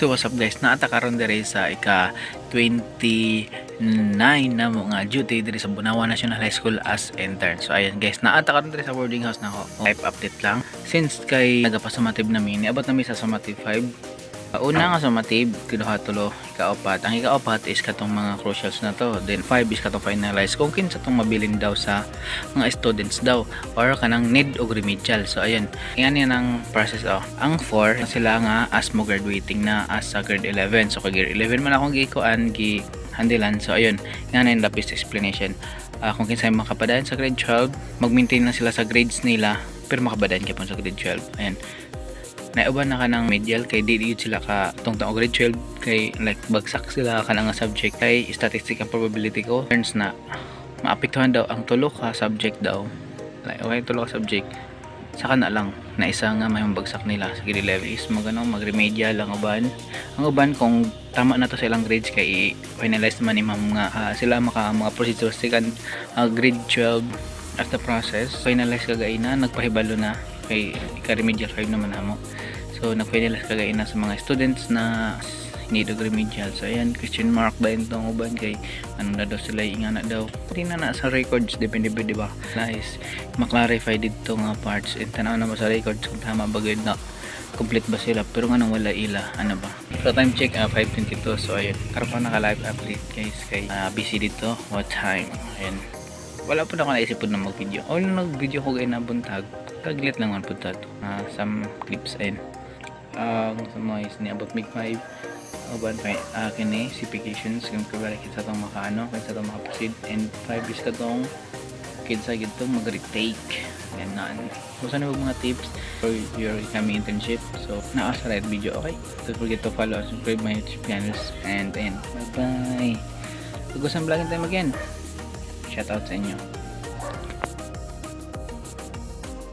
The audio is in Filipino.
So what's up guys, naata karon diri sa ika 29 na mo nga duty diri sa Bunawan National High School as intern. So ayan guys, naata karon diri sa boarding house nako. Live update lang. Since kay nagapasumatib na mi, niabot na mi sa sumatib 5. Uh, una nga sumatib, kinuha tulo, ikaapat. Ang ikaapat is katong mga crucials na to. Then 5 is katong finalize. Kung kinsa tong mabilin daw sa mga students daw or kanang need og remedial. So ayun, yan yan ang process oh. Ang 4 sila nga as mo graduating na as sa grade 11. So kay grade 11 man akong gikuan gi handilan. So ayun, yan ang lapis explanation. Ah, kung kinsa yung makapadayon sa grade 12, mag-maintain na sila sa grades nila pero makabadayon ka pa sa grade 12. Ayan. Naiuban na ka ng medial kay di yun sila ka tungtong og grade 12 kay like bagsak sila ka nga subject. Kay statistic and probability ko turns na maapektuhan daw ang tulo ka subject daw. Like okay tulo ka subject. Saka na lang na isa nga may bagsak nila. Sa grade 11 is magano mag-remedial lang uban. Ang uban kung tama na to sa ilang grades kay i-finalize naman ni ma'am nga ah, sila maka mga procedures. Second ah, grade 12 as the process. Finalize kagay na nagpahibalo na kay ika-remedial 5 naman amo. So nag-finalize kagay na sa mga students na need og remedial so ayan question mark ba yun tong uban kay ano na daw sila ingana daw. Hindi na na sa records depende ba di ba? Nice. Maklarify dito nga parts. And tanaw na ba sa records kung tama ba gud na complete ba sila? Pero nga nang wala ila ano ba? So time check ah, 5.22 so ayun karon pa naka live update guys kay ah, busy dito. What time? Ayun wala po na ako naisip po na mag video o nung nag video ko kayo na buntag kaglit lang man po to uh, some clips ayun. Ang sa mga is ni about mig 5 uban kay akin eh certifications kung kabalik sa tong makaano kay sa tong makaproceed and 5 is katong kinsa gito mag-retake. Ganon basta na mga tips for your coming internship. So naa right video okay? Don't forget to follow and subscribe my youtube channels. And then bye bye Tugusan vlogin time again. Shout out sa inyo